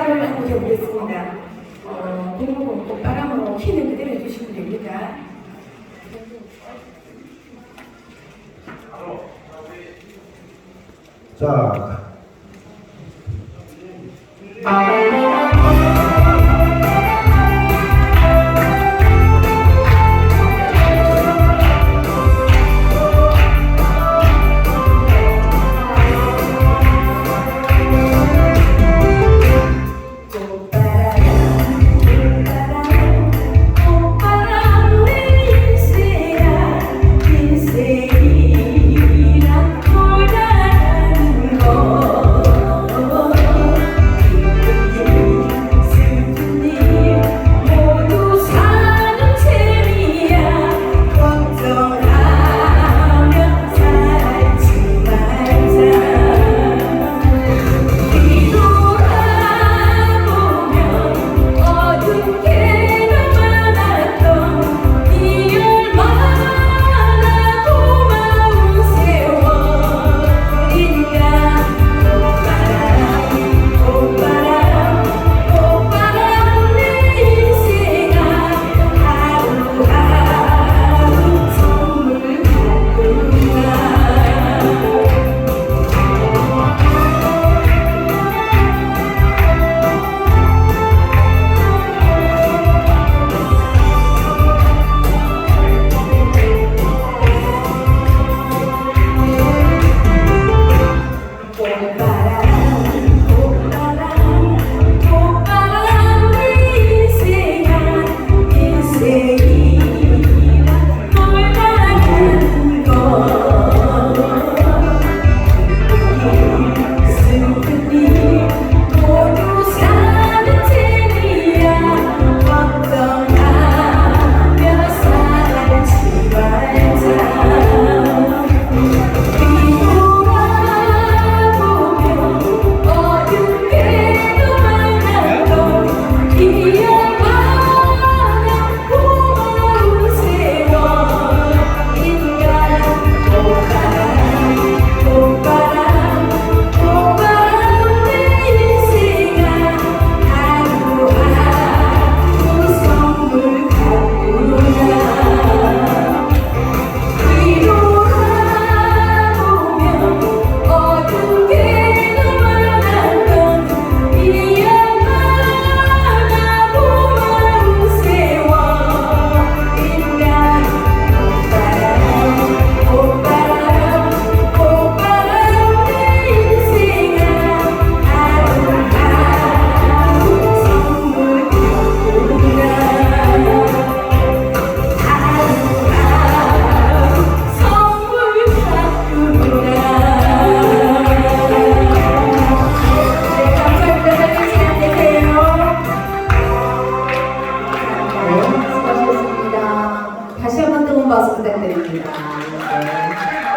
짝을 함께 보겠습니다. 공부 공바람으로 키는 그대로 해주시면 됩니다. 자. 아,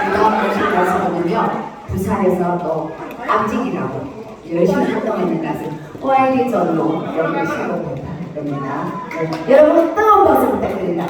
이런 곳을 가서 보면 부산에서 또 앞직이라고 열심히 활동하는 가수 OID전으로 여러분 시고 부탁드립니다. 여러분 뜨거운 박수 부탁드립니다.